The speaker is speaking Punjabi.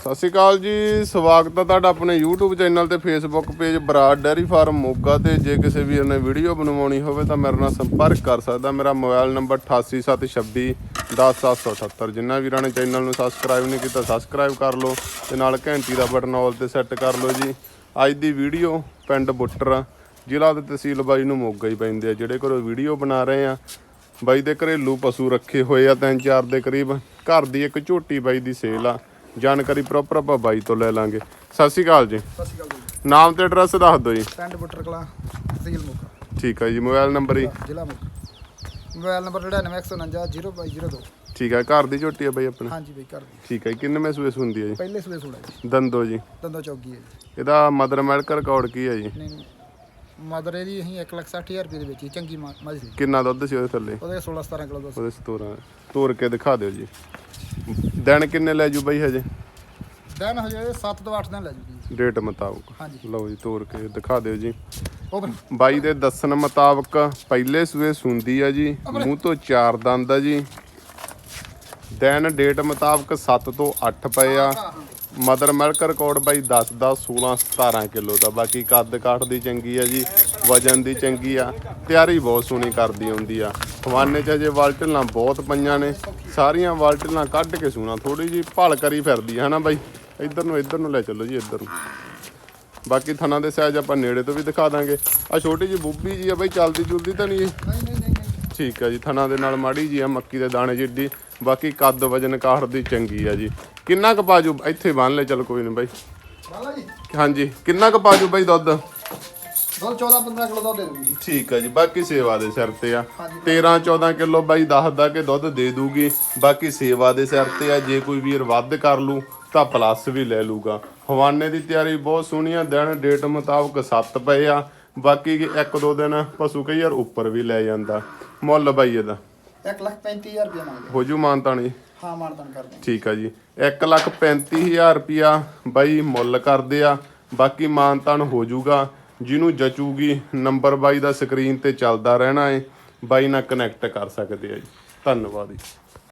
ਸਤਿ ਸ਼੍ਰੀ ਅਕਾਲ ਜੀ, ਸਵਾਗਤ ਹੈ ਤੁਹਾਡਾ ਆਪਣੇ YouTube ਚੈਨਲ ਤੇ Facebook page Brar dairy farm Moga ਤੇ। ਜੇ ਕਿਸੇ ਵੀਰ ਨੇ ਵੀਡੀਓ ਬਣਵਾਉਣੀ ਹੋਵੇ ਤਾਂ ਮੇਰੇ ਨਾਲ ਸੰਪਰਕ ਕਰ ਸਕਦਾ। ਮੇਰਾ ਮੋਬਾਈਲ ਨੰਬਰ 8876 10778 ਜਿਨ੍ਹਾਂ ਵੀਰਾਂ ਨੇ ਚੈਨਲ ਨੂੰ ਸਬਸਕ੍ਰਾਈਬ ਨਹੀਂ ਕੀਤਾ ਸਬਸਕ੍ਰਾਈਬ ਕਰ ਲਓ ਤੇ ਨਾਲ ਘੰਟੀ ਦਾ ਬਟਨ ਆਲ ਤੇ ਸੈੱਟ ਕਰ ਲਓ ਜੀ। ਅੱਜ ਦੀ ਵੀਡੀਓ ਪਿੰਡ ਬੁੱਟਰ ਜ਼ਿਲ੍ਹਾ ਤੇ ਤਹਿਸੀਲ ਬਾਈ ਨੂੰ ਮੋਗਾ ਹੀ ਪੈਂਦੇ ਆ, ਜਿਹੜੇ ਕੋਲ ਵੀਡੀਓ ਬਣਾ ਰਹੇ ਆ। ਬਾਈ ਦੇ ਘਰੇਲੂ ਪਸ਼ੂ ਰੱਖੇ ਹੋਏ ਆ, ਤਿੰਨ ਚਾਰ ਦੇ ਕਰੀਬ। ਘਰ ਦੀ ਇੱਕ ਝੋਟੀ ਬਾਈ ਦੀ ਸੇਲ ਆ। ਜਾਣਕਾਰੀ ਪ੍ਰੋਪਰ ਆਪਾਂ ਬਾਈ ਤੋਂ ਲੈ ਲਾਂਗੇ। ਸਤਿ ਸ਼੍ਰੀ ਅਕਾਲ ਜੀ। ਸਤਿ ਸ਼੍ਰੀ ਅਕਾਲ ਜੀ। ਨਾਮ ਤੇ ਐਡਰੈਸ ਦੱਸ ਦਿਓ ਜੀ। ਪਿੰਡ ਬੁੱਟਰ ਕਲਾਂ ਤਹਿਸੀਲ ਮੋਗਾ। ਠੀਕ ਹੈ ਜੀ ਮੋਬਾਈਲ ਨੰਬਰ ਹੀ ਜ਼ਿਲ੍ਹਾ ਮੋਗਾ। ਮੋਬਾਈਲ ਨੰਬਰ 9914902202 ਠੀਕ ਹੈ ਘਰ ਦੀ ਝੋਟੀ ਆ ਬਾਈ ਆਪਣਾ? ਹਾਂਜੀ ਬਈ ਕਰ ਦਿਓ। ਠੀਕ ਹੈ ਕਿੰਨੇ ਮਹਿਸੂਸ ਹੁੰਦੀ ਹੈ ਜੀ? ਪਹਿਲੇ ਸੂਏ ਸੂੜਾ ਜੀ। ਦੰਦੋ ਜੀ। ਦੰਦੋ ਚੌਗੀ ਹੈ ਜੀ। ਇਹਦਾ ਮਦਰ ਮੈਡਿਕਲ ਰਿਕਾਰਡ ਕੀ ਹੈ ਜੀ? ਨਹੀਂ। ਮਦਰ ਇਹਦੀ ਅਸੀਂ 160000 ਰੁਪਏ ਦੇ ਵਿੱਚ ਚੰਗੀ ਮਾ- ਮੱਝ ਸੀ। ਕਿੰਨਾ ਦੁੱਧ ਸੀ ਉਹਦੇ ਥੱਲੇ? ਉਹਦੇ 16 17 ਕਿਲੋ ਦਾ ਸੀ। ਉਹਦੇ ਸਤੋਰਾ। ਤੋਰ ਕੇ ਦਿਖਾ ਦਿਓ ਜੀ। ਦਿਨ ਕਿੰਨੇ ਲੈ ਜੂ ਬਾਈ ਹਜੇ? ਦਿਨ ਹਜੇ 7 ਤੋਂ 8 ਦਿਨ ਲੈ ਜੂਗੀ ਡੇਟ ਮੁਤਾਬਕ। ਹਾਂਜੀ। ਲਓ ਜੀ ਤੋਰ ਕੇ ਦਿਖਾ ਦਿਓ ਜੀ। ਬਾਈ ਦੇ ਦੱਸਣ ਮੁਤਾਬਕ ਪਹਿਲੇ ਸੂਏ ਸੁੰਦੀ ਆ ਜੀ ਮੂੰਹ ਤੋਂ ਚਾਰ ਦੰਦ ਆ ਜੀ। ਦਿਨ ਡੇਟ ਮੁਤਾਬਕ 7 ਤੋਂ 8 ਪਏ ਆ। ਮਦਰ ਮਿਲਕ ਰਿਕਾਰਡ ਬਾਈ 10 ਦਾ 16 17 ਕਿਲੋ ਦਾ। ਬਾਕੀ ਕੱਦ ਕਾਠ ਦੀ ਚੰਗੀ ਆ ਜੀ, ਵਜਨ ਦੀ ਚੰਗੀ ਆ, ਤਿਆਰੀ ਬਹੁਤ ਸੋਹਣੀ ਕਰਦੀ ਹੁੰਦੀ ਆ। ਹਵਾਨੇ ਚ ਅਜੇ ਵਾਲਟਲਾਂ ਬਹੁਤ ਪਈਆਂ ਨੇ, ਸਾਰੀਆਂ ਵਾਲਟਲਾਂ ਕੱਢ ਕੇ ਸੂਣਾ ਥੋੜੀ ਜੀ ਭਲ ਕਰੀ ਫਿਰਦੀ ਆ, ਹਨਾ ਬਾਈ? ਇੱਧਰ ਨੂੰ ਇੱਧਰ ਨੂੰ ਲੈ ਚੱਲੋ ਜੀ, ਇੱਧਰ ਨੂੰ। ਬਾਕੀ ਥਣਾ ਦੇ ਸਾਈਜ਼ ਆਪਾਂ ਨੇੜੇ ਤੋਂ ਵੀ ਦਿਖਾ ਦਾਂਗੇ। ਆ ਛੋਟੀ ਜੀ ਬੁੱਬੀ ਜੀ ਆ ਬਾਈ, ਚੱਲਦੀ ਚੁਲਦੀ ਤਾਂ ਨਹੀਂ ਜੀ ਨਹੀਂ ਨਹੀਂ ਨਹੀਂ ਠੀਕ ਹੈ ਜੀ ਥਣਾ ਦੇ ਨਾਲ ਮਾੜੀ ਜੀ ਆ ਮੱਕੀ ਦੇ ਦਾਣੇ ਜਿੱਡੀ ਬਾਕੀ ਕੱਦ ਵਜਨ ਕਾਠ ਦੀ ਚੰਗੀ ਆ ਜੀ। ਕਿੰਨਾ ਕੁ ਪਾਜੂ? ਇੱਥੇ ਬੰਨ ਲੈ ਚੱਲ ਕੋਈ ਨਹੀਂ ਬਾਈ। ਹਾਂਜੀ ਕਿੰਨਾ ਕੁ ਪਾਜੂ ਬਾਈ ਦੁੱਧ? ਦੁੱਧ 14 15 ਕਿਲੋ ਦਾ ਦੇ ਦੂਗੀ ਠੀਕ ਹੈ ਜੀ ਬਾਕੀ ਸੇਵਾ ਦੇ ਸਿਰ ਤੇ ਆ। ਹਾਂਜੀ। 13 14 ਕਿਲੋ ਬਾਈ ਦੱਸਦਾ ਕਿ ਦੁੱਧ ਦੇ ਦੂਗੀ। ਬਾਕੀ ਸੇਵਾ ਦੇ ਸਿਰ ਤੇ ਆ ਜੇ ਕੋਈ ਵੀਰ ਵੱਧ ਕਰ ਲੂ ਤਾਂ ਪਲੱਸ ਵੀ ਲੈ ਲੂਗਾ। ਹਵਾਨੇ ਦੀ ਤਿਆਰੀ ਬਹੁਤ ਸੋਹਣੀ ਆ ਦਿਨ ਡੇਟ ਮੁਤਾਬਕ 7 ਪਏ ਆ। ਬਾਕੀ ਇੱਕ ਦੋ ਦਿਨ ਪਸ਼ੂ ਕਈ ਯਾਰ ਉੱਪਰ ਵੀ ਲੈ ਜਾਂਦਾ। ਮੁੱਲ ਬਾਈ ਇਹਦਾ। 1 ਲੱਖ 35000 ਰੁਪਏ ਮੰਗਦੇ ਹੋ ਜੂ ਮਾਨਤਾਣੀ ਹਾਂ ਮਾਨਤਨ ਕਰਦੇ ਠੀਕ ਆ ਜੀ। 135000 ਰੁਪਿਆ ਬਾਈ ਮੁੱਲ ਕਰਦੇ ਆ। ਬਾਕੀ ਮਾਨਤਾਨ ਹੋ ਜਾਊਗਾ ਜਿਹਨੂੰ ਜਚੂਗੀ ਨੰਬਰ ਬਾਈ ਦਾ ਸਕਰੀਨ ਤੇ ਚੱਲਦਾ ਰਹਿਣਾ ਏ। ਬਾਈ ਨਾਲ ਕਨੈਕਟ ਕਰ ਸਕਦੇ ਆ ਜੀ। ਧੰਨਵਾਦ ਜੀ।